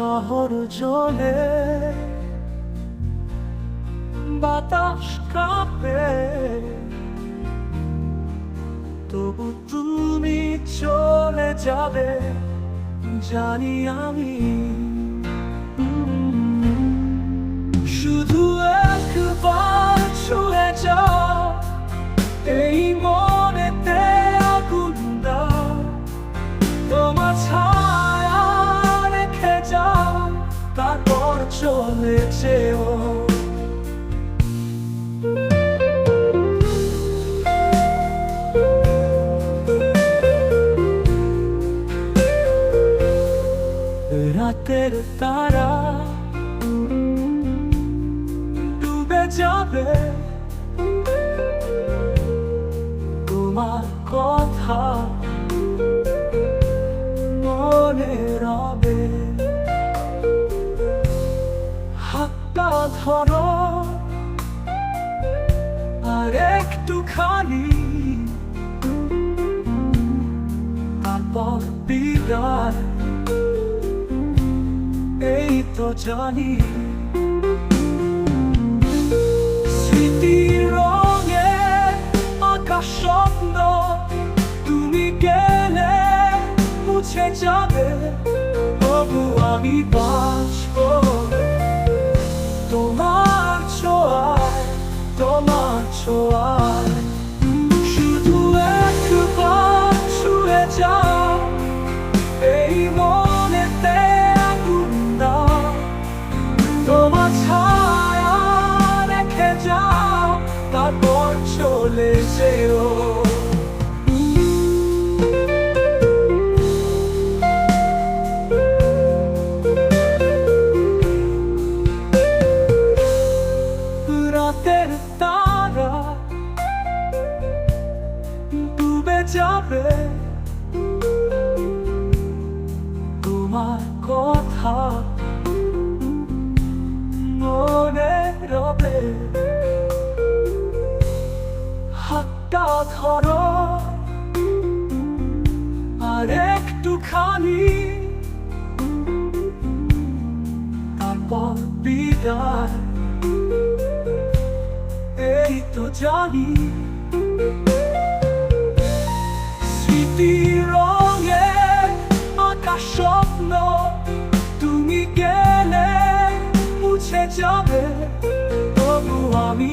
শহর জলে বাতাস কাঁপে। তবু তুমি চলে যাবে জানি আমি চলে যেও রাতের তারা ডুবে যাবে তোমার কথা মনে হাতটা ধরো। আর একটুখানি। তারপর বিদায়। এই তো জানি। স্মৃতির রঙে আকাশ স্বপ্ন তুমি গেলে মুছে যাবে। তবু আমি বাঁচব। ছোঁয়ায় শুধু একবার ছুঁয়ে যাও এই মনেতে আগুন দাও তোমার ছায়া রেখে যাও তারপর চলে যেও রাতের তারা যাবে তোমার কথা মনে রবে। হাতটা ধরো। আর একটুখানি। তারপর বিদায়। এই তো জানি। স্মৃতি রঙে আকাশ স্বপ্ন তুমি গেলে মুছে যাবে তবু আমি